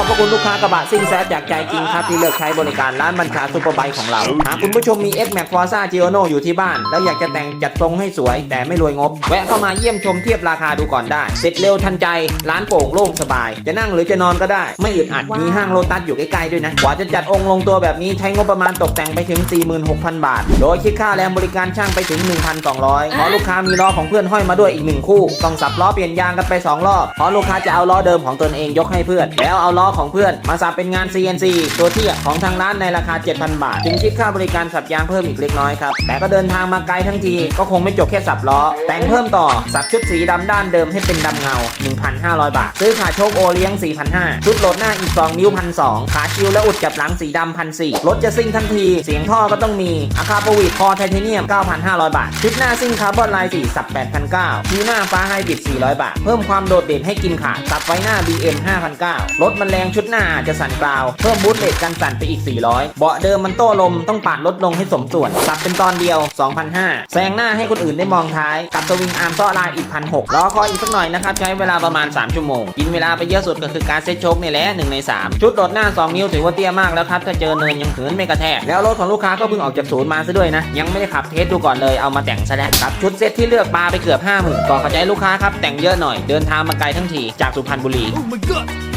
อบพระคุณลูกค้ากระบะซิ่งแซดจากใจจริงครับที่เลือกใช้บริการร้านบัญชาซูเปอร์ไบค์ของเรา หากคุณผู้ชมมี X Max Forza g i o n o อยู่ที่บ้าน แล้วอยากจะแต่งจัดทรงให้สวย แต่ไม่รวยงบ แวะเข้ามาเยี่ยมชมเทียบราคาดูก่อนได้ เสร็จเร็วทันใจ ร้านโปร่งโล่งสบาย จะนั่งหรือจะนอนก็ได้ ไม่อึดอัด มีห้างโลตัสอยู่ใกล้ๆด้วยนะ กว่าจะจัดองค์ลงตัวแบบนี้ใช้งบประมาณตกแต่งไปถึง 46,000 บาท โดยคิดค่าแรงบริการช่างไปถึง 1,200เพราะลูกค้ามีล้อของเพื่อนห้อยมาด้วยอีกหนึ่งคู่ ต้องสับล้อเปลี่ยนยางกันไปสองรอบเพราะลูกค้าจะเอาล้อเดิมของตนเองยกให้เพื่อน แล้วเอาล้อของเพื่อน มาสับเป็นงาน CNC ตัวเทียบของทางร้านในราคา 7,000 บาท จึงคิดค่าบริการสับยางเพิ่มอีกเล็กน้อยครับ แต่ก็เดินทางมาไกลทั้งที ก็คงไม่จบแค่สับล้อ แต่งเพิ่มต่อ สับชุดสีดำด้านเดิมให้เป็นดำเงา 1,500 บาท ซื้อขาโชคโอเลี้ยง 4,500 ชุดโหลดหน้าอีก 2 นิ้ว 1,200 ขาชิวและอุดจับหลังสีดำ1,400 รถจะซิ่งทันที เสียงท่อก็ต้องมีอาคาโปวีดคอไทเทเนียม 9,500 บาท ชุดหน้าซิ่งคาร์บอนไลน์4สับ8,900ทีหน้าฟ้าไฮบริด400 บาท เพิ่มความโดดเด่นให้กินขาดสับไฟหน้า BM 5,900รถมันแรงชุดหน้าจะสั่นกราว เพิ่มบูทเลทกันสั่นไปอีก 400 เบาะเดิมมันโต้ลมต้องปาดลดลงให้สมส่วนสับเป็นตอนเดียว 2,500แซงหน้าให้คนอื่นได้มองท้าย กับสวิงอาร์มซ้อลายอีก1,600รอคอยอีกสักหน่อยนะครับ ใช้เวลาประมาณ 3 ชั่วโมง กินเวลาไปเยอะสุดก็คือการเซ็ตโชคนี่แหละ1ใน 3 ชุดโดดหน้า 2 นิ้วถือว่าเตี้ยมากแล้วครับถ้าเจอเนินยังเขินไม่กระแทกแล้วรถของลูกค้าก็เพิ่งออกจากศูนย์มาซะด้วยนะยังไม่ได้ขับเทสดูก่อนเลยเอามาแต่งซะแล้วครับชุดเซ็ตที่เลือกปลาไปเกือบ50,000ก่อนเข้าใจลูกค้าครับแต่งเยอะหน่อยเดินทางมาไกลทั้งทีจากสุพรรณบุรี Oh!